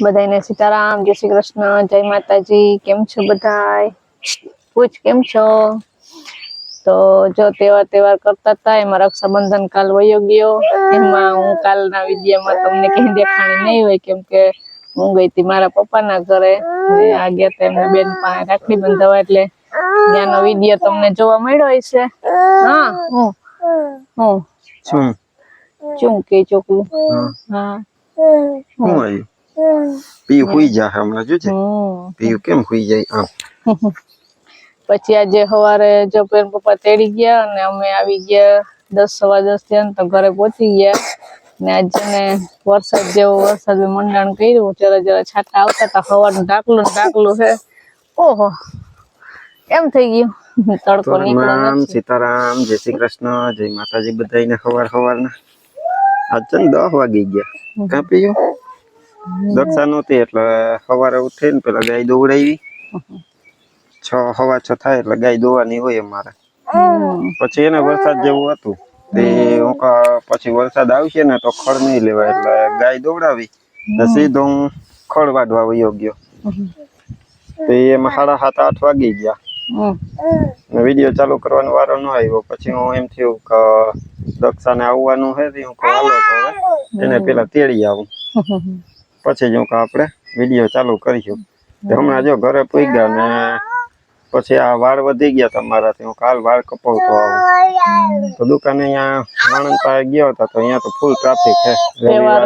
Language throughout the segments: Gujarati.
બધાને સીતારામ જય શ્રી કૃષ્ણ જય માતાજી કેમ છો બધાય? પૂછ કેમ છો? તો જો તહેવાર તહેવાર કરતા હતા એમાં રક્ષાબંધન કાલ વયો ગયો. એમાં હું કાલના વિડીયોમાં તમને કઈ દેખાણી નહીં હોય કેમ કે હું ગઈ હતી મારા પપ્પાના ઘરે. આ ગયા હતા એમને બેન પાસે રાખડી બંધાવા એટલે ત્યાંનો વીડિયો તમને જોવા મળ્યો હશે. હા હું. હું. શું? ચું કે ચોકલું? હા. હા. પીયું હુઈ જા હમણાં જોજે. પી કેમ હુઈ જાય આમ. પછી આજે સવારે જો બેન પપ્પા તેડી ગયા અને અમે આવી ગયા દસ સવા દસ થયા તો ઘરે પહોંચી ગયા. ને આજે ને વરસાદ જેવો વરસાદ મંડાણ કર્યું જરા જરા છાટા આવતા હતા સવારનું ઢાકલું ઢાકલું છે. ઓહો એમ થઈ ગયું. તડકો નીકળ્યો સીતારામ જય શ્રી કૃષ્ણ જય માતાજી બધાને સવાર સવારના આજ દસ વાગી ગયા. કાં પીયું? દક્ષા નહોતી એટલે સવારે ઉઠીને પેલા ગાય દોવડાવી. છ સવા છ થાય એટલે ગાય દોવાની હોય અમારે. પછી એને વરસાદ જેવું હતું. તે હું પછી વરસાદ આવશે ને તો ખડ નહીં લેવાય એટલે ગાય દોવડાવી. ને સીધો હું ખડ વાઢવા વયો ગયો. તો એમાં સાડા સાત આઠ વાગી ગયા. ને વીડિયો ચાલુ કરવાનો વારો ન આવ્યો. પછી હું એમ થયું કે દક્ષાને આવવાનું છે હું કહું હાલો તો એને પેલા તેડી આવું. પછી જ કહું આપણે વીડિયો ચાલુ કરીશું. હમણાં જો ઘરે પૂગ્યા ને પછી આ વાળ વધી ગયા તમારાથી. હું કાલ વાળ કપાવતો આવું. તો દુકાને અહીંયા વાણંદ પાસે ગયો હતો તો અહીંયા તો ફૂલ ટ્રાફિક છે. રવિવાર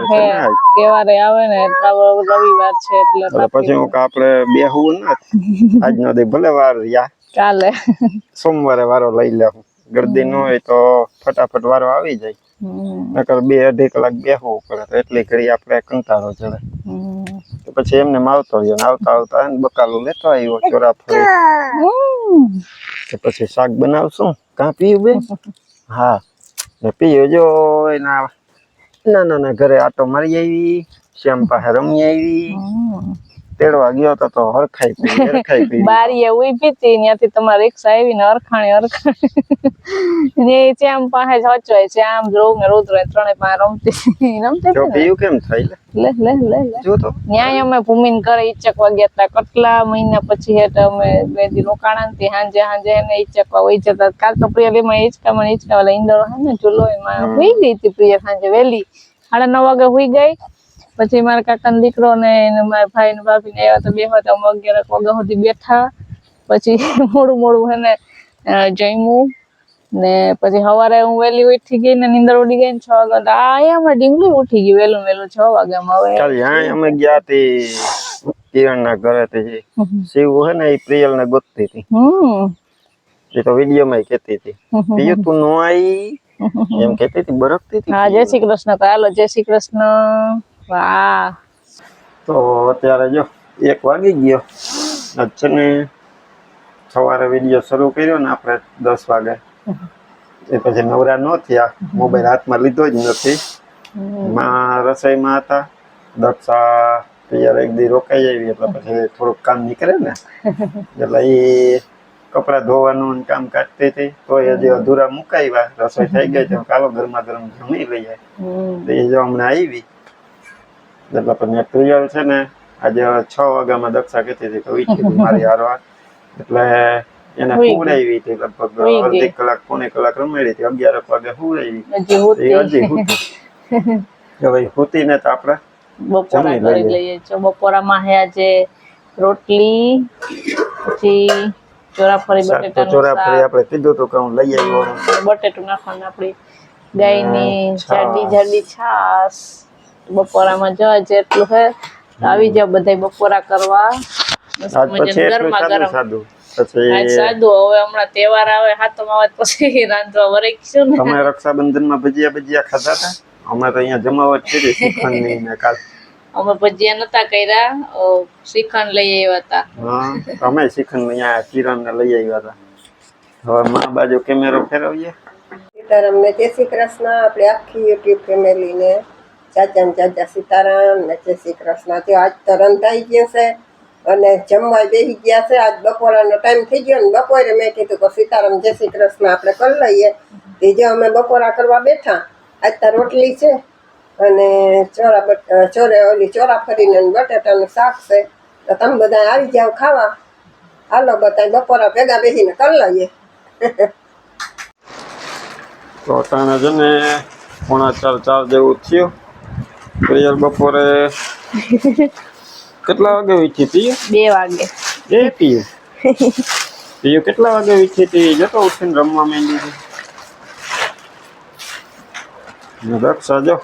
આવે ને રવિવાર છે એટલે એટલે પછી હું આપણે બેહવું ના. આજનો દી ભલે વાર રહ્યા. ચાલે સોમવારે વારો લઈ લેવું ગરદી ન હોય તો ફટાફટ વારો આવી જાય. નકર બે અઢી કલાક બેસવું પડે તો એટલી ઘડી આપણે કંટાળો ચડે. તો પછી એમને માવતો રહ્યો ને આવતા આવતા બકાલું લેતો આવ્યો ચોરા ફરી પછી શાક બનાવશું. કાં પીયું બે હા. ને પીયું જો એના ના ના ના ઘરે આટો મારી આવી શ્યામ પાસે રમી આવી. તેડવા ગયો તો તો હરખાઈ પી હરખાઈ પી. બારીએ ઉઈ પીતી ત્યાંથી તમારે રિક્ષા આવીને હરખાણી અરખાણી ને ચેમ પાસે જ હચવાય છે આમ ધ્રુવ ને રુદ્ર ત્રણે પાસે રમતી રમતી જો પીયું કેમ થાય લે? લે લે લે જો તો. ન્યાય અમે ભૂમિન ઘરે ઈચકવા ગયા હતા કેટલા મહિના પછી હેઠ અમે બે દી રોકાણા તે હાંજે હાંજે એને ઈચકવા વહી જતા કાલ તો પ્રિય એમાં હિંચકામાં મને હિંચકા વાળા ઈંદરો હે ને ચૂલો એમાં હુઈ ગઈ હતી પ્રિય સાંજે વહેલી. સાડા નવ વાગે હુઈ ગઈ. પછી મારા કાકાનો દીકરો ને મારા ભાઈ ને ભાભી ને આવ્યા તો બે હતા અમે અગિયાર વાગ્યા સુધી બેઠા. પછી મોડું મોડું હે ને જમ્યું. ને પછી સવારે હું વહેલી ઉઠી ગઈ ને નીંદર ઉડી ગઈ ને છ વાગે આ અહીંયા ડીંગલી ઉઠી ગઈ વહેલું વહેલું છ વાગ્યામાં હવે. કાલ અમે ગયા તી કિરણ ના ઘરે તે શિવ હે ને એ પ્રિયલ ને ગોતતી હતી. હમ. એ તો વીડિયો માં કેતી હતી. પીયું તું નો આવી એમ કેતી હતી બરકતી હતી હા જય શ્રી કૃષ્ણ તો હાલો જય શ્રી કૃષ્ણ. વાહ. તો અત્યારે જો એક વાગી ગયો. છે ને સવારે વીડિયો શરૂ કર્યો ને આપણે દસ વાગે. એ પછી નવરા ન થયા. મોબાઈલ હાથમાં લીધો જ નથી. માં રસોઈમાં હતા. દક્ષા પિયર એક દી રોકાઈ આવી એટલે પછી થોડુંક કામ નીકળે ને. એટલે એ કપડાં ધોવાનું ને કામ કાઢતી હતી. તો એ હજી અધૂરા મુકાવ્યા રસોઈ થઈ ગઈ તો કાલો ગરમા ગરમ જમી લઈએ. એ જો હમણાં આવી. એટલે પણ પ્રિયલ છે ને આજે છ વાગ્યામાં દક્ષા કહેતી હતી કે ઉઠી મારી હારવા. એટલે એને. હુવડાવી હતી લગભગ અડધી કલાક પોણી કલાક રમાડી હતી. અગિયાર વાગે હુવડાવી હજી હોતી. હુતી. હવે હુતીને તો આપણે બપોરા કરી લઈએ. જો બપોરામાં હે આજે રોટલી પછી ચોરાફળી તો બટેટાનું ચોરાફળી આપણે કીધું તો કે હું લઈ આવ્યો. બટેટું નાખવાનું આપણી ગાયની હમ, જાડી છાશ. બપોરામાં જો જેટલું હે આવી જાવ બધા બપોરા કરવા. ગરમા સાદું ગરમ. પછી સાદું. હવે હમણાં તહેવાર આવે હાથો આવે પછી રાંધવા વરખશું ને. તમે રક્ષાબંધનમાં ભજીયા ભજીયા ખાધા હતા. અમે તો અહીંયા જમાવટ કરી શ્રીખંડની ને કાલ. અમે ભજીયા નતા કર્યા શ્રીખંડ લઈ આવ્યા હતા. હા અમે શ્રીખંડ અહીંયા કિરણ ને લઈ આવ્યા હતા. હવે મા બાજુ કેમેરો ફેરવીએ. સીતારામ ને જય શ્રી કૃષ્ણ. આપણે આખી યુટ્યુબ ફેમિલીને ને ચાચા સીતારામ ને જય શ્રી કૃષ્ણ. જો આજ તો રંધાઈ ગયો છે અને જમવા બેસી ગયા છે. આજ બપોરાનો ટાઈમ થઈ ગયો ને બપોરે મેં કીધું કે સીતારામ, જય શ્રી કૃષ્ણ, આપણે કરી લઈએ. તે અમે બપોરા કરવા બેઠા. આજ તો રોટલી છે અને ચોરા બટ, ચોરે ઓલી ચોરા ફરીને બટેટાનું શાક છે. તો તમે બધા આવી જાવ ખાવા. હાલો બધા બપોરા ભેગા બેસીને કરી લઈએ. તો અટાણે છે ને પોણા ચાર ચાર જેવું થયું. પ્રિયલ બપોરે કેટલા વાગે વીખી હતી? બે વાગે. એ પીયું પીયું કેટલા વાગે વીખી હતી? જતો ઉઠીને રમવા માંડી હતી. રક્ષા જો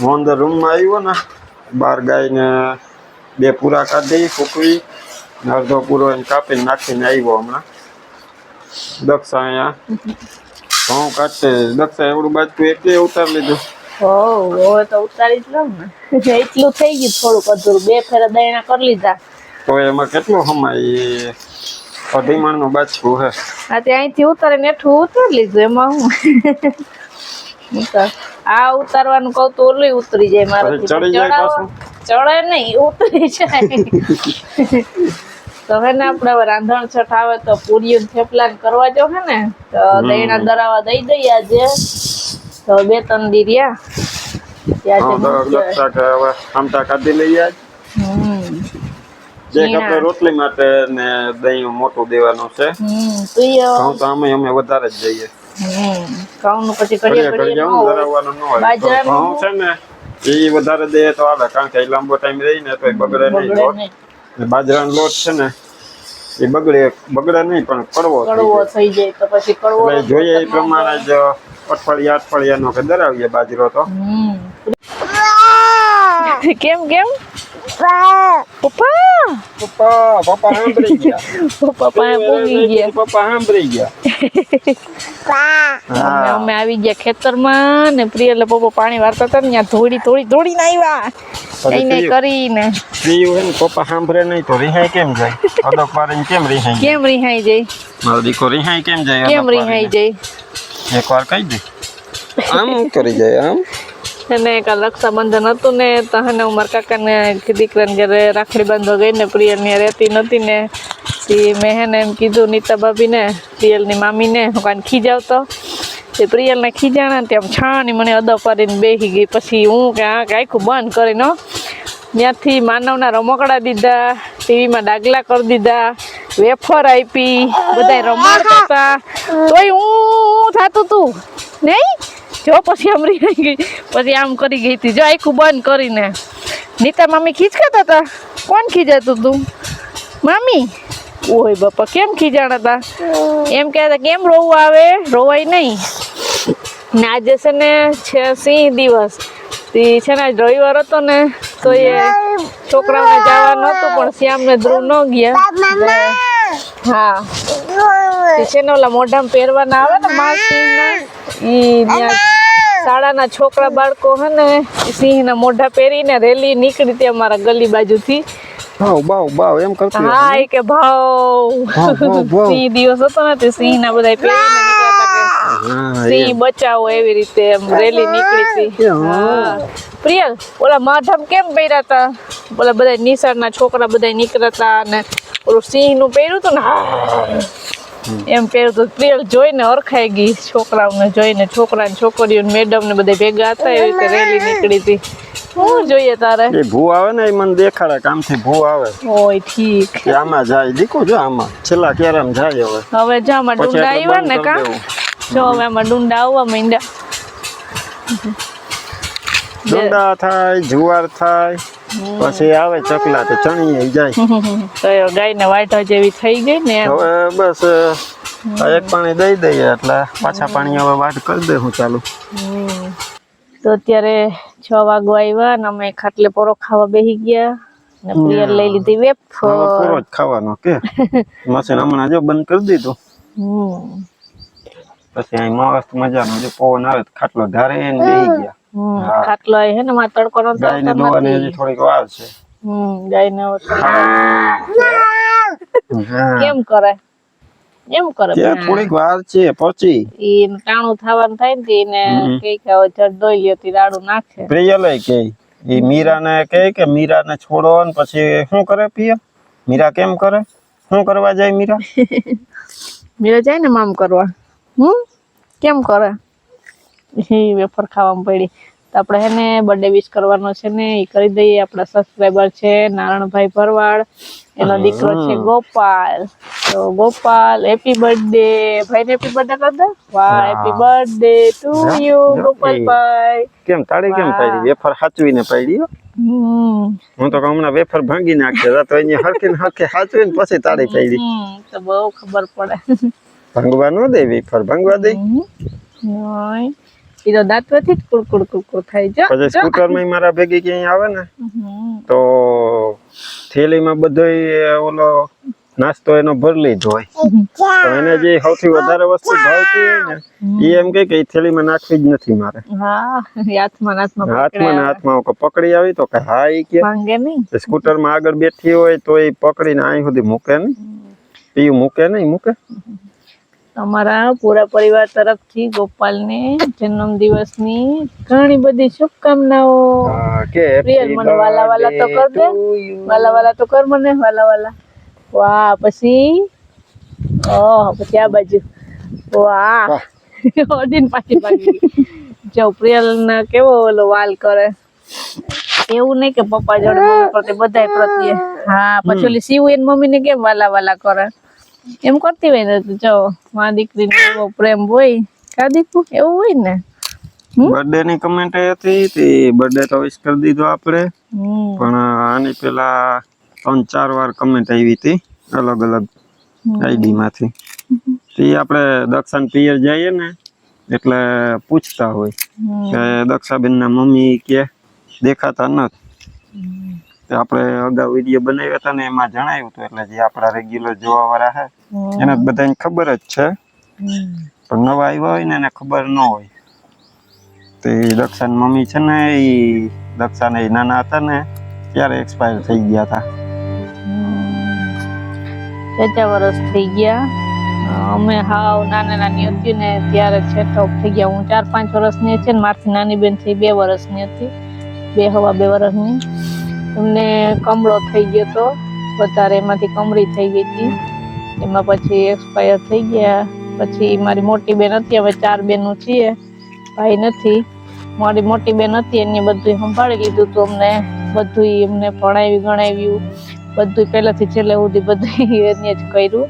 હું અંદર રૂમમાં આવ્યો ને બાર ગાયને બે પૂરા કાઢી ફૂકવી અડધો પૂરો એને કાપીને નાખીને આવ્યો હમણાં. દક્ષા અહીંયા ઘઉં કાઢશે. દક્ષા એવડું બાજુ એકલી ઉતારી લીધું. હવે તો ઉતારી જ લઉં ને. એટલું થઈ ગયું થોડુંક અધૂરું. બે ફેરા દયણા કરી લીધા. તો એમાં કેટલું સમાય અઢી મણનું બાછું હે. હા તે અહીંથી ઉતારીને એઠું ઉતારી લીધું એમાં હું? આ ઉતારવાનું કહું તો ઓલું ઉતરી જાય મારે ચડી જાય ચડે નહીં ઉતરી જાય. તો હે ને આપણે હવે રાંધણ છઠ આવે તો પૂરીઓ થેપલા ને કરવા જો હે ને તો દહીણા દરાવા દઈ દઈએ આજે. તો બે ત્રણ દી રહ્યા. રોટલી માટે ને દહીં મોટું દેવાનું છે. તું ઘઉં અમે અમે વધારે જ જઈએ. ઘઉંનું પછી ઘઉં છે ને એ વધારે દઈએ તો હાલે કારણ કે લાંબો ટાઈમ રહી ને તો એ બગડે નહીં. લોટ બાજરાનો લોટ છે ને એ બગડે બગડે નહીં પણ કડવો થઈ જાય. તો પછી કડવો જોઈએ એ પ્રમાણે જ અઠવાડિયા અઠવાડિયા નો કદર આવીએ બાજરો તો. કેમ કેમ? પપ્પા. પપ્પા પપ્પા સાંભળી ગયા. પપ્પા પૂગી ગયા. પપ્પા સાંભળી ગયા. અમે અમે આવી ગયા ખેતરમાં ને પ્રિયલે પપ્પા પાણી વારતા હતા ને ત્યાં ધોડી ધોડી ધોડીને આવ્યા. એને પ્રિય- કરીને. પ્રિયુ હે ને પપ્પા સાંભળે નહીં તો રિહાઈ કેમ જાય? કેમ રિહાઈ જાય? કેમ રિહાઈ જાય? મારો દીકરો રિહાઈ કેમ જાય? કેમ રિહાઈ જાય? એકવાર કહી દે આમ કરી જાય આમ? અને કાલ રક્ષાબંધન હતું ને તો હે ને હું મારા કાકાને દીકરાને ઘરે રાખડી બાંધવા ગઈ ને પ્રિયલ ને રહેતી નથી ને. પછી મેં હેને એમ કીધું નીતા ભાભીને પ્રિયલની મામીને હું કાંઈ ખીજાવતો. તે પ્રિયલને ખીજાણા ને તેમ છાણી મને અદબ કરીને બેસી ગઈ. પછી હું કે આ કે આખું બંધ કરીને હો. ત્યાંથી માનવના રમકડા દીધા ટીવીમાં ડાગલા કરી દીધા. વેફર આપી બધા રમાડતા હતા. તોય હું થતું તું. નહીં? જો પછી આમ રહી ગઈ. પછી આમ કરી ગઈ હતી. જો આખું બંધ કરીને. નીતા મામી ખીચકાતા હતા. કોણ ખીજાતું તું? મામી? ઓય બાપા, કેમ ખીજાણા હતા એમ કહેતા કેમ રોવું આવે? રોવાય નહીં. ને આજે છે ને છે સિંહ દિવસ. તે છે ને રવિવાર હતો ને, તો એ છોકરાઓને જવાનું હતું, પણ શ્યામ ને ધ્રુવ ન ગયા. હા. છે ને ઓલા મોઢામાં પહેરવાના આવે ને ઈ શાળાના છોકરા બાળકો હે ને સિંહ સિંહના મોઢા પહેરીને રેલી નીકળી હતી અમારા ગલી બાજુથી. ભાવ ભાવ ભાવ એમ કરતી હા એ કે ભાવ. ભાવ, ભાવ, ભાવ. સિંહ દિવસ હતો ને તે સિંહના બધા પહેરીને નીકળ્યા હતા કે હા સિંહ બચાવો એવી રીતે એમ રેલી નીકળી હતી. પ્રિયલ ઓલા માધમ કેમ પહેર્યા હતા ઓલા બધા નિશાળના છોકરા બધા નીકળ્યા હતા અને ઓલું સિંહનું પહેર્યું હતું ને. એમ પહેર્યું હતું પ્રિયલ જોઈને ઓળખાઈ ગઈ છોકરાઓને જોઈને છોકરા ને છોકરીઓ મેડમ ને બધા ભેગા હતા એવી રીતે રેલી નીકળી હતી. શું જોઈએ તારે? એ ભૂ આવે ને એ મને દેખાડે કામથી ભૂ આવે. ઓય ઠીક. આમાં જાય દીકુ જો આમાં છેલ્લા ક્યારે જાય હવે. હવે જો આમાં ડુંડા આવ્યા ને કા? જો હવે આમાં ડુંડા આવવા માંડ્યા. ડુંડા થાય જુવાર થાય પછી આવે ચકલા તો ચણી જાય. તો ગાયને વાઢા જેવી થઈ ગઈ ને હવે બસ એક પાણી દઈ દઈએ એટલે પાછા પાણી હવે વાટ કરી દે હું ચાલુ. તો અત્યારે છ વાગવા આવ્યા ને અમે ખાટલે પોરો ખાવા બેસી ગયા ને પ્રિયર લઈ લીધી વેફર. પૂરો ખાવાનો કે? મશીન હમણાં જો બંધ કરી દીધું. હમ. પછી અહીં મસ્ત મજાનો જો પવન આવે ખાટલો ધારે ને બેસી ગયા. ખાટલો હે ને માં તડકો નો ગાયને દોવાની હજી થોડીક વાર છે. હમ ગાયને. કેમ કરે? એમ કરે થોડીક વાર છે પછી. ઈ ટાણું થવાનું થાય ને એને કે કે હવે જડ દોઈ લ્યો તી રાડું નાખે. પ્રિયલે કે એ મીરાને કહે કે મીરાને છોડો ને પછી શું કરે પિયા મીરા કેમ કરે? શું કરવા જાય મીરા? મીરા જાય ને મામ કરવા. હમ? કેમ કરે? ઈ વેફર ખાવામાં પડી. તો આપણે હે ને બર્થડે વિશ કરવાનો છે ને એ કરી દઈએ. આપણા સબસ્ક્રાઈબર છે નારણભાઈ ભરવાડ. એનો દીકરો છે ગોપાલ. તો ગોપાલ હેપી બર્થડે ભાઈને હેપી બર્થડે કર દે વાહ હેપી બર્થડે ટુ યુ ગોપાલભાઈ. કેમ તાળી કેમ પાડી વેફર સાચવીને પાડી હો. તો હમણાં વેફર ભાંગી નાખશે. તો અહીંયા હરખી ને હરખી સાચવીને પછી તાળી પાડી. તો બહુ ખબર પડે. ભાંગવા ન દે વેફર ભાંગવા દે. નહીં. એ તો દાંતવાથી જ કુડકુડ કુડકુડ થાય. છે પછી સ્કૂટરમાં મારા ભેગી ક્યાંય આવે ને તો થેલીમાં બધોય ઓલો નાસ્તો એનો ભરી લીધો હોય. તો એને જે સૌથી વધારે વસ્તુ ભાવતી હોય ને એ એમ કે કે થેલીમાં નાખવી જ નથી મારે. હાથમાં હાથમાં પકડે. આવી તો કે હા એ કે માંગે સ્કૂટરમાં આગળ બેઠી હોય તો એ પકડીને અહીં સુધી મૂકે નહીં. પીયું મૂકે નહીં મૂકે. અમારા પૂરા પરિવાર તરફથી ગોપાલને જન્મ દિવસની ઘણી બધી શુભકામનાઓ. પ્રિયલ મને વાલા વાલા તો કર દે. વાલા વાલા તો કર મને વાલા વાલા. વાહ પછી? ઓહ પછી આ બાજુ. વાહ. ઓડીન પાછી ભાગી. જો પ્રિયલ ના કેવો ઓલો વાલ કરે. એવું નહીં કે પપ્પા જોડે મમ્મી પ્રત્યે બધાય પ્રત્યે. હા પછી ઓલી શિવ એની મમ્મી ને કેમ વાલા વાલા કરે? એમ કરતી હોય ને તો જો માં દીકરીને એવો પ્રેમ હોય કા દીકુ? એવું હોય ને? બર્થડે ની કમેન્ટ હતી તે બર્થડે તો વિશ કરી દીધો આપણે. પણ આની પેલા ત્રણ ચાર વાર કમેન્ટ આવી હતી અલગ અલગ આઈડી માંથી. તે આપણે દક્ષાન પિયર જઈએ ને એટલે પૂછતા હોય કે દક્ષાબેન ના મમ્મી કે દેખાતા નથી. આપણે અગાઉ વીડિયો બનાવ્યા હતા ને એમાં જણાવ્યું હતું એટલે જે આપણા રેગ્યુલર જોવા વાળા હમ. એને બધાને ખબર જ છે. પણ નવા આવ્યા હોય ને એને ખબર ન હોય. તે દક્ષાન મમ્મી છે ને એ દક્ષાને એ નાના હતા ને ત્યારે એક્સપાયર થઈ ગયા હતા. પચાસ વર્ષ થઈ ગયા. અમે હાવ નાના નાની હતી ને ત્યારે છેટો થઈ ગયા. હું ચાર પાંચ વર્ષની હતી ને મારથી નાની બેન થઈ બે વર્ષની હતી. બે હવા બે વર્ષની એમને કમળો થઈ ગયો તો વધારે એમાંથી કમળી થઈ ગઈ હતી. એમાં પછી એક્સપાયર થઈ ગયા. પછી મારી મોટી બેન હતી, હવે ચાર બેનો છીએ. ભાઈ નથી. મારી મોટી બેન હતી, એને બધું સંભાળી લીધું હતું અમને. બધું એમને ભણાવી ગણાવ્યું. બધું પહેલાથી છેલ્લે સુધી બધું એને જ કર્યું.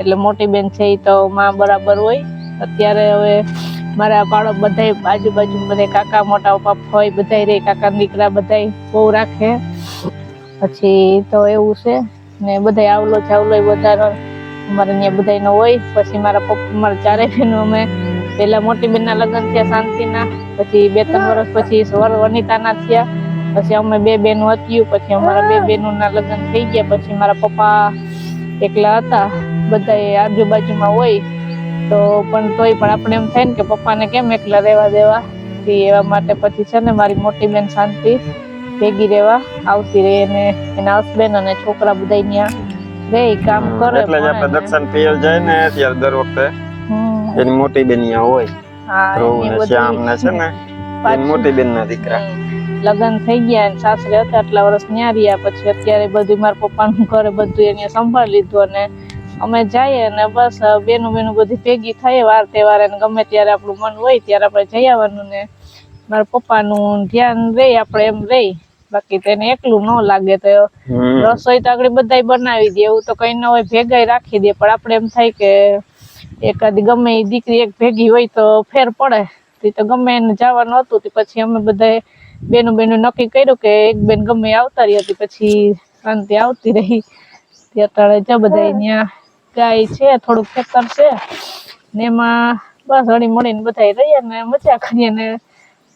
એટલે મોટી બેન છે એ તો માં બરાબર હોય. અત્યારે હવે મારા પાડો બધાય આજુબાજુ બધા કાકા, મોટા પપ્પા હોય, બધાય રે, કાકા દીકરા બધાય બહુ રાખે. પછી તો એવું છે. ને બધાય આવલો ચાવલો વધારે અમારે ત્યાં બધાયનો હોય પછી મારા પપ્પા મારા ચારે બહેનો અમે પહેલા મોટી બહેનના લગ્ન થયા શાંતિના પછી બે ત્રણ વર્ષ પછી સ્વર વનિતાના થયા પછી અમે બે બહેનો હતી પછી અમારા બે બેનોના લગ્ન થઈ ગયા પછી મારા પપ્પા એકલા હતા બધા આજુબાજુમાં હોય તો પણ તોય પણ આપણે એમ થાય ને કે પપ્પાને કેમ એકલા રહેવા દેવા? એવા માટે પછી છે ને મારી મોટી બેન શાંતિ ભેગી રહેવા આવતી રહે અને એના હસબેન્ડ અને છોકરા બધા ત્યાં. રહે કામ કરે એટલે જ આપણે પિયર જાય ને ત્યારે દર વખતે. એની મોટી બેનિયા હોય. ધ્રુવ ને શ્યામ ને છે ને એની મોટી બેન ના દીકરા લગ્ન થઈ ગયા અને સાસરે હતા આટલા વર્ષ ન્યા રહ્યા. પછી અત્યારે બધું મારા પપ્પાનું ઘરે બધું એને સંભાળી લીધું અને અમે જઈએ ને બસ બેનું બેનું બધી ભેગી થાય વાર તહેવાર ને ગમે ત્યારે આપણું મન હોય ત્યારે આપણે જઈ આવવાનું ને. મારા પપ્પાનું ધ્યાન રહી આપણે એમ રહી બાકી તેને એકલું ન લાગે તો રસોઈ તો આગળ બધાય બનાવી દે એવું તો કઈ ન હોય ભેગાઈ રાખી દે. પણ આપણે એમ થાય કે એકાદ ગમે એ દીકરી એક ભેગી હોય તો ફેર પડે. તો ગમે એને જવાનું હતું તે પછી અમે બધા બેનું બેનું નક્કી કર્યું કે એક બેન ગમે આવતા રહી હતી પછી શાંતિ આવતી રહી. તે અત્યારે જો બધા અહીંયા ગાય છે થોડુંક ખેતર છે. ને એમાં બસ હળી મળીને બધા રહીએ ને મજા કરીએ ને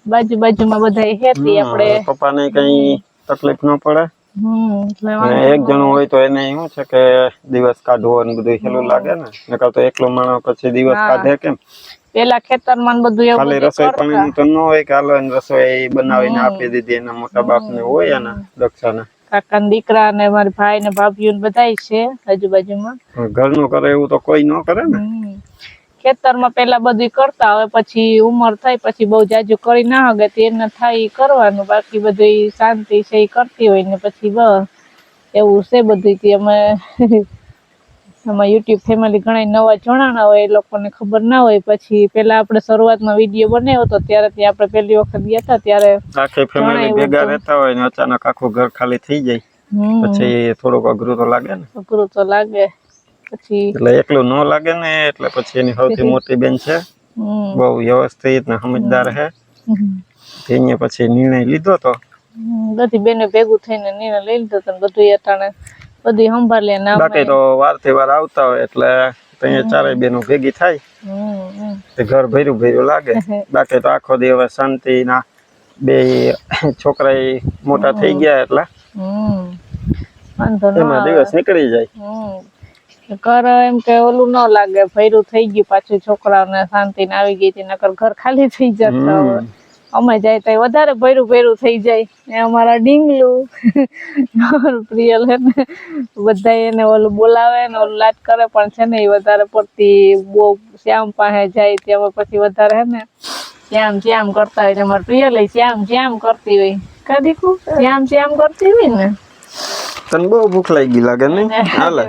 બાજુ બાજુમાં બધા હેતી આપણે. પપ્પાને કઈ તકલીફ ન પડે. એક જણું હોય તો એને શું છે કે દિવસ કાઢવો ને બધું હેલું લાગે ને. નકર તો એકલો માણસ પછી દિવસ કાઢે કેમ? પેલા ખેતરમાં બધું એવું ખાલી રસોઈ પાણી તો ન હોય કે હાલો એને રસોઈ બનાવીને આપી દીધી એના મોટા બાપ ને હોય એના દક્ષાને. કાકા ને દીકરા ને મારી ભાઈ ને ભાભીઓ ને બધા છે આજુબાજુમાં ઘર ઘરનું કરે એવું તો કોઈ ન કરે ને. ખેતરમાં પેલા બધું કરતા હોય પછી ઉંમર થાય પછી બહુ જાજુ કરી ના હગે તે એને થાય કરવાનું. બાકી બધું શાંતિ છે એ કરતી હોય ને પછી બસ. એવું છે બધું અમે એમાં યુટ્યુબ ફેમિલી ઘણા નવા જોડાણા હોય એ લોકોને ખબર ના હોય. પછી પેલા આપણે શરૂઆતમાં વીડિયો બનાવ્યો હતો ત્યારે ત્યાં આપણે પહેલી વખત ગયા હતા ત્યારે આખી ફેમિલી ભેગા રહેતા હોય ને અચાનક આખું ઘર ખાલી થઈ જાય. પછી થોડુંક અઘરું તો લાગે ને? અઘરું તો લાગે. પછી એટલે એકલું ન લાગે ને એટલે પછી એની સૌથી મોટી બેન છે. બહુ વ્યવસ્થિત ને સમજદાર છે. એને પછી નિર્ણય લીધો તો? બધી બેને ભેગું થઈને નિર્ણય લઈ લીધો તો બધું અટાણે બધી સંભાળી ના બાકી તો વાર તહેવાર આવતા હોય એટલે ત્યાં ચારેય બેનો ભેગી થાય. તે ઘર ભર્યું ભર્યું લાગે. બાકી તો આખો દિવસ શાંતિ ના બે છોકરા મોટા થઈ ગયા એટલે એમાં દિવસ નીકળી જાય. ઘર એમ કે ઓલું ન લાગે ભૈરું થઈ ગયું પાછું છોકરાઓને શાંતિ ને આવી ગઈ નકર ઘર ખાલી થઈ જતા હોય. અમે જાય તો વધારે ભૈરું ભૈરું થઈ જાય. ને અમારા ડીંગલું પ્રિયલ હે ને બધા એને ઓલું બોલાવે ને ઓલું લાટ કરે પણ છે ને એ વધારે પડતી બહુ શ્યામ પાસે જાય ત્યાં પછી વધારે હે ને શ્યામ શ્યામ કરતા હોય અમારે પ્રિયલ શ્યામ શ્યામ કરતી હોય. કદીકું શ્યામ શ્યામ કરતી હોય ને. તને બહુ ભૂખ લાગી લાગે ને હાલે.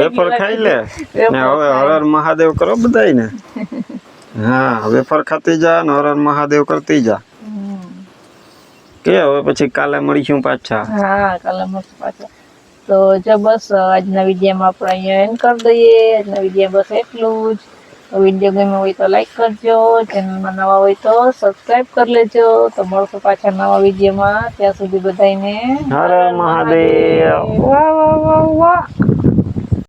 વેફર ખાઈ લે. ને હવે હર હર મહાદેવ કરો બધાય ને હા વેફર ખાતી જા ને હર હર મહાદેવ કરતી જા. કે હવે પછી કાલે મળીશું પાછા. હા કાલે મળીશું પાછા. તો જો બસ આજના વિડીયોમાં આપણે અહીંયા એન્ડ કરી દઈએ. આજના વીડિયો બસ એટલું જ. વીડિયો ગમ્યો હોય તો લાઈક કરજો ચેનલમાં નવા હોય તો સબસ્ક્રાઈબ કરી લેજો. તો મળશું પાછા નવા વિડીયોમાં ત્યાં સુધી બધાને હર મહાદેવ. વાહ વાહ વાહ વાહ.